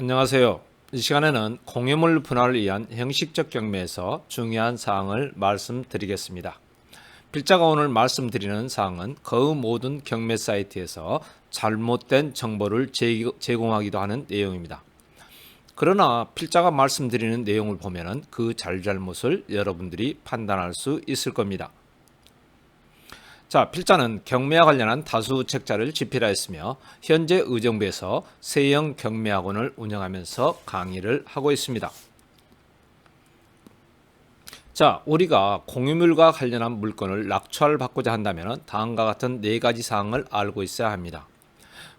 안녕하세요. 이 시간에는 공유물 분할을 위한 형식적 경매에서 중요한 사항을 말씀드리겠습니다. 필자가 오늘 말씀드리는 사항은 그 모든 경매 사이트에서 잘못된 정보를 제- 제공하기도 하는 내용입니다. 그러나 필자가 말씀드리는 내용을 보면은 그 잘잘못을 여러분들이 판단할 수 있을 겁니다. 자, 필자는 경매와 관련한 다수 책자를 집필하였으며 현재 의정부에서 세형 경매학원을 운영하면서 강의를 하고 있습니다. 자, 우리가 공유물과 관련한 물건을 낙찰 받고자 한다면 다음과 같은 네 가지 사항을 알고 있어야 합니다.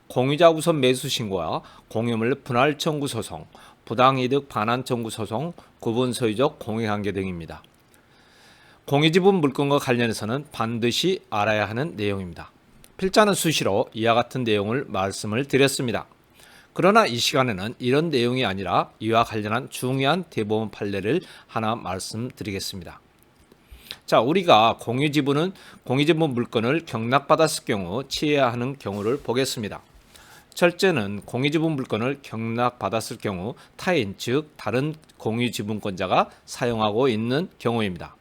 공유자 우선 매수 신고와 공유물 분할 청구 소송, 부당이득 반환 청구 소송, 구분 소유적 공유관계 등입니다. 공유지분 물건과 관련해서는 반드시 알아야 하는 내용입니다. 필자는 수시로 이와 같은 내용을 말씀을 드렸습니다. 그러나 이 시간에는 이런 내용이 아니라 이와 관련한 중요한 대법원 판례를 하나 말씀드리겠습니다. 자, 우리가 공유지분은 공유지분 물건을 경락받았을 경우 취해야 하는 경우를 보겠습니다. 첫째는 공유지분 물건을 경락받았을 경우 타인 즉 다른 공유지분권자가 사용하고 있는 경우입니다.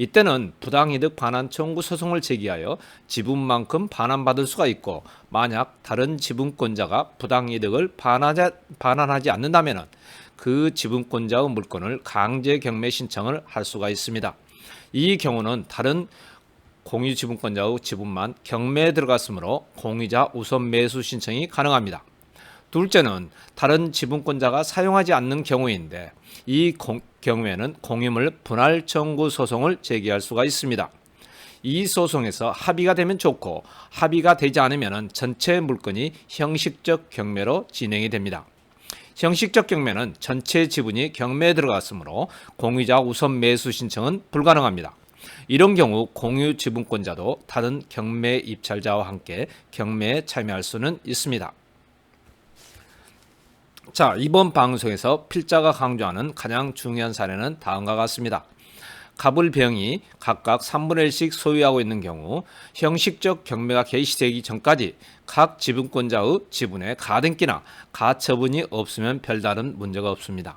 이때는 부당이득 반환 청구 소송을 제기하여 지분만큼 반환받을 수가 있고 만약 다른 지분권자가 부당이득을 반하자, 반환하지 않는다면 그 지분권자의 물건을 강제 경매 신청을 할 수가 있습니다. 이 경우는 다른 공유 지분권자의 지분만 경매에 들어갔으므로 공유자 우선 매수 신청이 가능합니다. 둘째는 다른 지분권자가 사용하지 않는 경우인데 이 공- 경우에는 공유물 분할 청구 소송을 제기할 수가 있습니다. 이 소송에서 합의가 되면 좋고 합의가 되지 않으면 전체 물건이 형식적 경매로 진행이 됩니다. 형식적 경매는 전체 지분이 경매에 들어갔으므로 공유자 우선 매수 신청은 불가능합니다. 이런 경우 공유 지분권자도 다른 경매 입찰자와 함께 경매에 참여할 수는 있습니다. 자, 이번 방송에서 필자가 강조하는 가장 중요한 사례는 다음과 같습니다. 갑을 병이 각각 3분의 1씩 소유하고 있는 경우 형식적 경매가 개시되기 전까지 각 지분권자의 지분에 가등기나 가처분이 없으면 별다른 문제가 없습니다.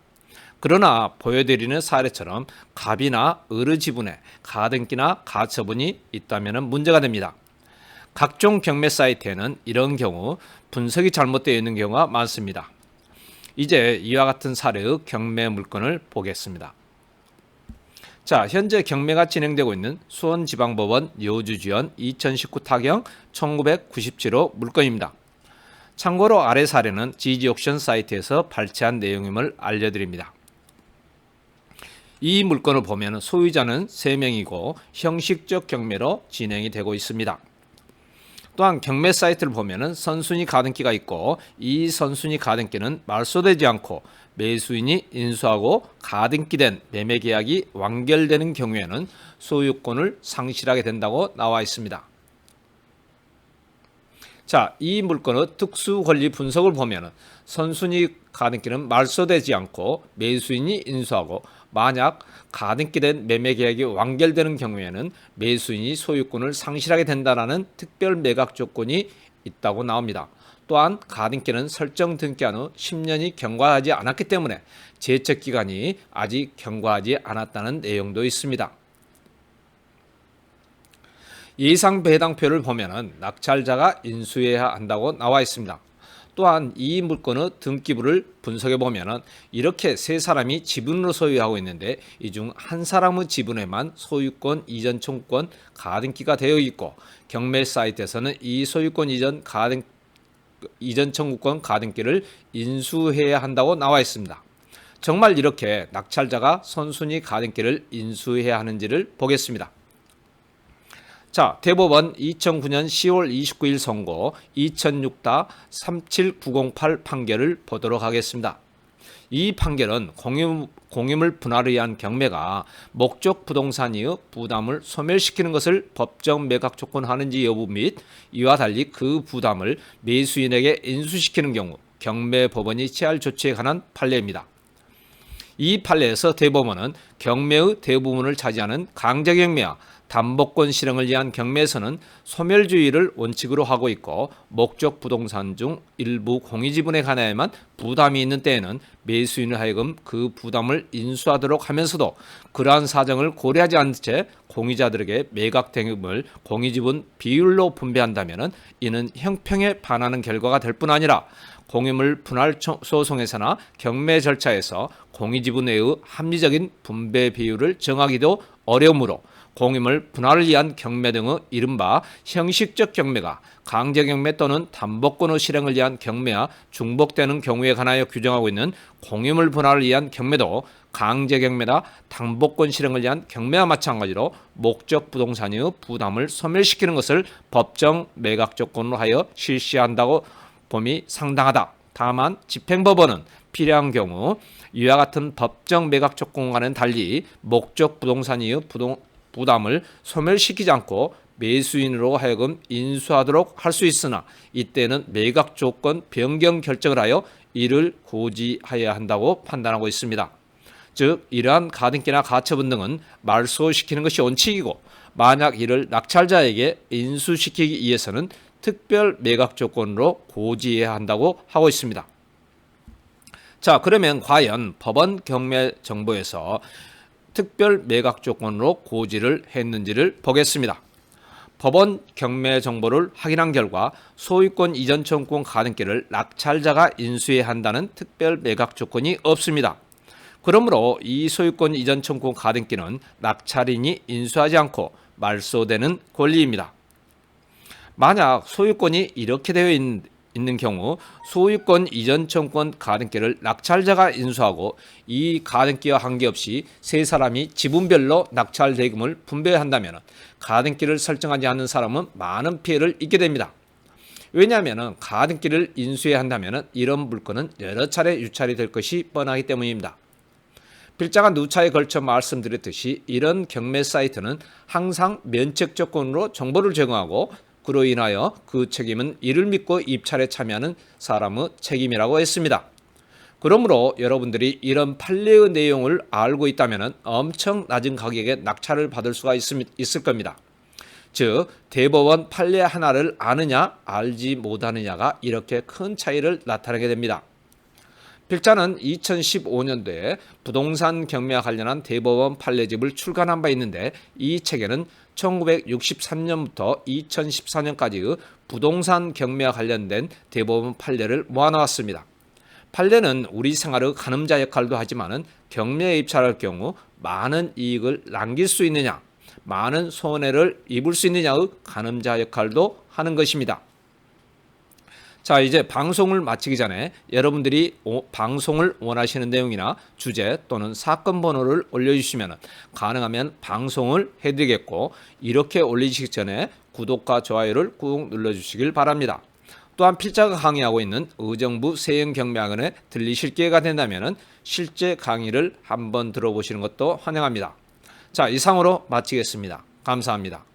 그러나 보여드리는 사례처럼 갑이나 을의 지분에 가등기나 가처분이 있다면 문제가 됩니다. 각종 경매 사이트에는 이런 경우 분석이 잘못되어 있는 경우가 많습니다. 이제 이와 같은 사례의 경매 물건을 보겠습니다. 자, 현재 경매가 진행되고 있는 수원지방법원 여주지원 2019 타경 1997호 물건입니다. 참고로 아래 사례는 지지옥션 사이트에서 발췌한 내용임을 알려드립니다. 이 물건을 보면 소유자는 3명이고 형식적 경매로 진행이 되고 있습니다. 또한 경매 사이트를 보면은 선순위 가등기가 있고 이 선순위 가등기는 말소되지 않고 매수인이 인수하고 가등기된 매매 계약이 완결되는 경우에는 소유권을 상실하게 된다고 나와 있습니다. 자, 이 물건의 특수 권리 분석을 보면은 선순위 가등기는 말소되지 않고 매수인이 인수하고 만약 가등기된 매매 계약이 완결되는 경우에는 매수인이 소유권을 상실하게 된다라는 특별 매각 조건이 있다고 나옵니다. 또한 가등기는 설정 등기한 후 10년이 경과하지 않았기 때문에 제척 기간이 아직 경과하지 않았다는 내용도 있습니다. 예상 배당표를 보면은 낙찰자가 인수해야 한다고 나와 있습니다. 또한 이 물건의 등기부를 분석해 보면은 이렇게 세 사람이 지분으로 소유하고 있는데 이 중 한 사람의 지분에만 소유권 이전 청구권 가등기가 되어 있고 경매 사이트에서는 이 소유권 이전 가등 이전 청구권 가등기를 인수해야 한다고 나와 있습니다. 정말 이렇게 낙찰자가 선순위 가등기를 인수해야 하는지를 보겠습니다. 자, 대법원 2009년 10월 29일 선고 2006-37908 판결을 보도록 하겠습니다. 이 판결은 공유, 공유물 분할을 위한 경매가 목적 부동산이의 부담을 소멸시키는 것을 법정 매각 조건하는지 여부 및 이와 달리 그 부담을 매수인에게 인수시키는 경우 경매 법원이 취할 조치에 관한 판례입니다. 이 판례에서 대법원은 경매의 대부분을 차지하는 강제경매와 담보권 실행을 위한 경매에서는 소멸주의를 원칙으로 하고 있고 목적 부동산 중 일부 공유지분에 관하여만 부담이 있는 때에는 매수인을 하여금 그 부담을 인수하도록 하면서도 그러한 사정을 고려하지 않은 채 공유자들에게 매각 대금을 공유지분 비율로 분배한다면 이는 형평에 반하는 결과가 될 뿐 아니라 공유물 분할 청- 소송에서나 경매 절차에서 공유지분의 합리적인 분배 비율을 정하기도 어려우므로 공유물 분할을 위한 경매 등의 이른바 형식적 경매가 강제 경매 또는 담보권의 실행을 위한 경매와 중복되는 경우에 관하여 규정하고 있는 공유물 분할을 위한 경매도 강제 경매나 담보권 실행을 위한 경매와 마찬가지로 목적 부동산의 부담을 소멸시키는 것을 법정 매각 조건으로 하여 실시한다고 봄이 상당하다. 다만 집행법원은 필요한 경우 이와 같은 법정 매각 조건과는 달리 목적 부동산의 부동, 부담을 소멸시키지 않고 매수인으로 하여금 인수하도록 할 수 있으나 이때는 매각 조건 변경 결정을 하여 이를 고지하여야 한다고 판단하고 있습니다. 즉 이러한 가등기나 가처분 등은 말소시키는 것이 원칙이고 만약 이를 낙찰자에게 인수시키기 위해서는 특별 매각 조건으로 고지해야 한다고 하고 있습니다. 자, 그러면 과연 법원 경매 정보에서 특별 매각 조건으로 고지를 했는지를 보겠습니다. 법원 경매 정보를 확인한 결과 소유권 이전 청구권 가등기를 낙찰자가 인수해야 한다는 특별 매각 조건이 없습니다. 그러므로 이 소유권 이전 청구권 가등기는 낙찰인이 인수하지 않고 말소되는 권리입니다. 만약 소유권이 이렇게 되어 있는 경우 소유권 이전 청구권 가등기를 낙찰자가 인수하고 이 가등기와 관계없이 세 사람이 지분별로 낙찰 대금을 분배한다면 가등기를 설정하지 않는 사람은 많은 피해를 입게 됩니다. 왜냐하면 가등기를 인수해야 한다면 이런 물건은 여러 차례 유찰이 될 것이 뻔하기 때문입니다. 필자가 누차에 걸쳐 말씀드렸듯이 이런 경매 사이트는 항상 면책 조건으로 정보를 제공하고 그로 인하여 그 책임은 이를 믿고 입찰에 참여하는 사람의 책임이라고 했습니다. 그러므로 여러분들이 이런 판례의 내용을 알고 있다면 엄청 낮은 가격에 낙찰을 받을 수가 있, 있을 겁니다. 즉 대법원 판례 하나를 아느냐 알지 못하느냐가 이렇게 큰 차이를 나타내게 됩니다. 필자는 2015년도에 부동산 경매와 관련한 대법원 판례집을 출간한 바 있는데 이 책에는 1963년부터 2014년까지의 부동산 경매와 관련된 대법원 판례를 모아놓았습니다. 판례는 우리 생활의 가늠자 역할도 하지만은 경매에 입찰할 경우 많은 이익을 남길 수 있느냐, 많은 손해를 입을 수 있느냐의 가늠자 역할도 하는 것입니다. 자, 이제 방송을 마치기 전에 여러분들이 오, 방송을 원하시는 내용이나 주제 또는 사건 번호를 올려주시면 가능하면 방송을 해드리겠고 이렇게 올리시기 전에 구독과 좋아요를 꾹 눌러주시길 바랍니다. 또한 필자가 강의하고 있는 의정부 세영경매학원에 들리실 기회가 된다면 실제 강의를 한번 들어보시는 것도 환영합니다. 자, 이상으로 마치겠습니다. 감사합니다.